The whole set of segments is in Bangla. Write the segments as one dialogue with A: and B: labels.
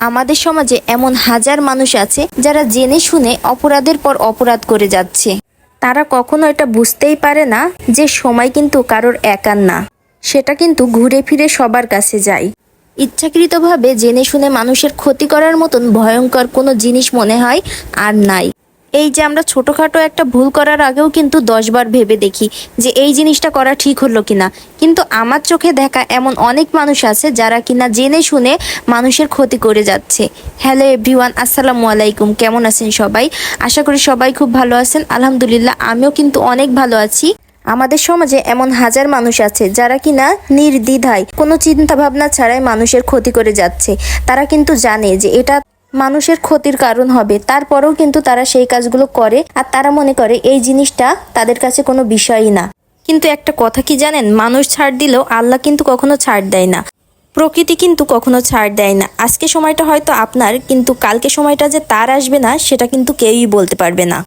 A: আমাদের সমাজে এমন হাজার মানুষ আছে যারা জেনে শুনে অপরাধের পর অপরাধ করে যাচ্ছে। তারা কখনো এটা বুঝতেই পারে না যে সময় কিন্তু কারোর একার না। সেটা কিন্তু ঘুরে ফিরে সবার কাছে যায়। ইচ্ছাকৃতভাবে জেনে শুনে মানুষের ক্ষতি করার মতন ভয়ঙ্কর কোনো জিনিস মনে হয় আর নাই। এই যে আমরা ছোটোখাটো একটা ভুল করার আগেও কিন্তু দশবার ভেবে দেখি যে এই জিনিসটা করা ঠিক হলো কিনা। কিন্তু আমার চোখে দেখা এমন অনেক মানুষ আছে যারা কিনা জেনে শুনে মানুষের ক্ষতি করে যাচ্ছে। হ্যালো এভরিওয়ান আসসালামু আলাইকুম। কেমন আছেন সবাই? আশা করি সবাই খুব ভালো আছেন। আলহামদুলিল্লাহ, আমিও কিন্তু অনেক ভালো আছি। আমাদের সমাজে এমন হাজার মানুষ আছে যারা কিনা নির্দ্বিধায় কোনো চিন্তা ভাবনা ছাড়াই মানুষের ক্ষতি করে যাচ্ছে। তারা কিন্তু জানে যে এটা মানুষের ক্ষতির কারণ হবে। তারপরেও কিন্তু তারা সেই কাজগুলো করে আর তারা মনে করে এই জিনিসটা তাদের কাছে কোনো বিষয়ই না। কিন্তু একটা কথা কি জানেন? মানুষ ছাড় দিলেও আল্লাহ কিন্তু কখনো ছাড় দেয় না। প্রকৃতি কিন্তু কখনো ছাড় দেয় না। আজকে সময়টা হয়তো আপনার, কিন্তু কালকে সময়টা যে তার আসবে না, সেটা কিন্তু কেউই বলতে পারবে না।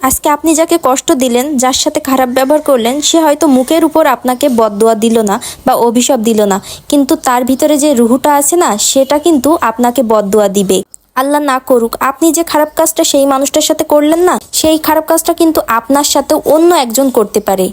A: আজকে আপনি যাকে কষ্ট দিলেন, যার সাথে খারাপ ব্যবহার করলেন, সে হয়তো মুখের উপর আপনাকে বদদোয়া দিল না বা অভিশাপ দিল না, কিন্তু তার ভিতরে যে রুহুটা আছে না, সেটা কিন্তু আপনাকে বদদোয়া দিবে। আল্লাহ না করুক, আপনি যে খারাপ কাজটা সেই মানুষটার সাথে করলেন না, সেই খারাপ কাজটা কিন্তু আপনার সাথে অন্য একজন করতে পারে।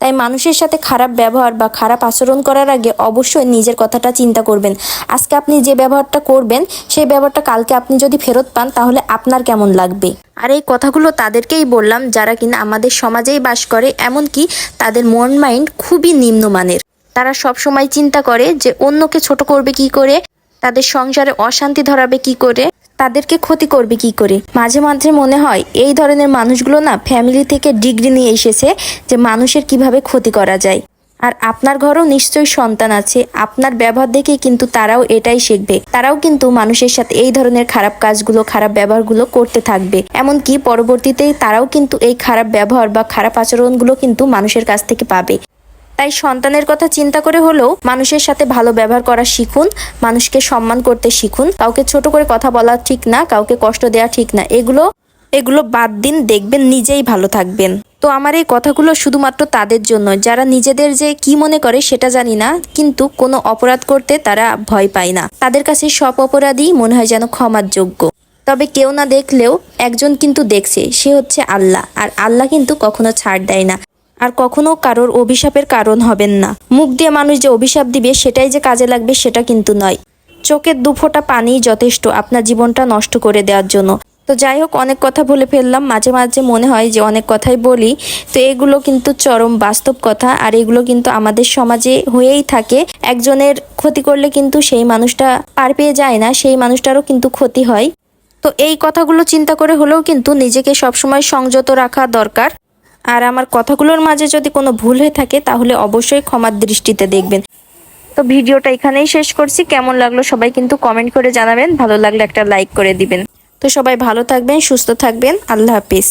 A: তাই মানুষের সাথে খারাপ ব্যবহার বা খারাপ আচরণ করার আগে অবশ্যই নিজের কথাটা চিন্তা করবেন। আজকে আপনি যে ব্যবহারটা করবেন, সেই ব্যবহারটা কালকে আপনি যদি ফেরত পান, তাহলে আপনার কেমন লাগবে? আর এই কথাগুলো তাদেরকেই বললাম, যারা কিনা আমাদের সমাজেই বাস করে, এমনকি তাদের মন মাইন্ড খুবই নিম্নমানের। তারা সব সময় চিন্তা করে যে অন্যকে ছোট করবে কি করে, তাদের সংসারে অশান্তি ধরাবে কি করে তাদেরকে ক্ষতি করবে কি করে? মাঝে মাঝে মনে হয় এই ধরনের মানুষগুলো না ফ্যামিলি থেকে ডিগ্রি নিয়ে এসেছে যে মানুষের কীভাবে ক্ষতি করা যায়। আর আপনার ঘরেও নিশ্চয়ই সন্তান আছে, আপনার ব্যবহার দেখে কিন্তু তারাও এটাই শিখবে। তারাও কিন্তু মানুষের সাথে এই ধরনের খারাপ কাজগুলো, খারাপ ব্যবহারগুলো করতে থাকবে। এমনকি পরবর্তীতে তারাও কিন্তু এই খারাপ ব্যবহার বা খারাপ আচরণগুলো কিন্তু মানুষের কাছ থেকে পাবে। তাই সন্তানের কথা চিন্তা করে হলেও মানুষের সাথে ভালো ব্যবহার করা শিখুন, মানুষকে সম্মান করতে শিখুন। কাউকে ছোট করে কথা বলা ঠিক না, কাউকে কষ্ট দেওয়া ঠিক না। এগুলো এগুলো বাদ দিন, দেখবেন নিজেই ভালো থাকবেন। তো আমার এই কথাগুলো শুধুমাত্র তাদের জন্য। যারা নিজেদের যে কি মনে করে সেটা জানি না, কিন্তু কোনো অপরাধ করতে তারা ভয় পায় না। তাদের কাছে সব অপরাধী মনে হয় যেন ক্ষমার যোগ্য। তবে কেউ না দেখলেও একজন কিন্তু দেখছে, সে হচ্ছে আল্লাহ। আর আল্লাহ কিন্তু কখনো ছাড় দেয় না। আর কখনো কারোর অভিশাপের কারণ হবেন না। মুখ দিয়ে মানুষ যে অভিশাপ দিবে, সেটাই যে কাজে লাগবে, সেটা কিন্তু নয়। চোখের দুফোঁটা পানি যথেষ্ট আপনার জীবনটা নষ্ট করে দেওয়ার জন্য। তো যাই হোক, অনেক কথা বলে ফেললাম। মাঝে মাঝে মনে হয় যে অনেক কথাই বলি। তো এগুলো কিন্তু চরম বাস্তব কথা আর এগুলো কিন্তু আমাদের সমাজে হয়েই থাকে। একজনের ক্ষতি করলে কিন্তু সেই মানুষটা পার পেয়ে যায় না, সেই মানুষটারও কিন্তু ক্ষতি হয়। তো এই কথাগুলো চিন্তা করে হলেও কিন্তু নিজেকে সবসময় সংযত রাখা দরকার। আর আমার কথাগুলোর মাঝে যদি কোনো ভুল হয়ে থাকে, তাহলে অবশ্যই ক্ষমার দৃষ্টিতে দেখবেন। তো ভিডিওটা এখানেই শেষ করছি। কেমন লাগল সবাই কিন্তু কমেন্ট করে জানাবেন। ভালো লাগলে একটা লাইক করে দিবেন। তো সবাই ভালো থাকবেন, সুস্থ থাকবেন। আল্লাহ হাফিজ।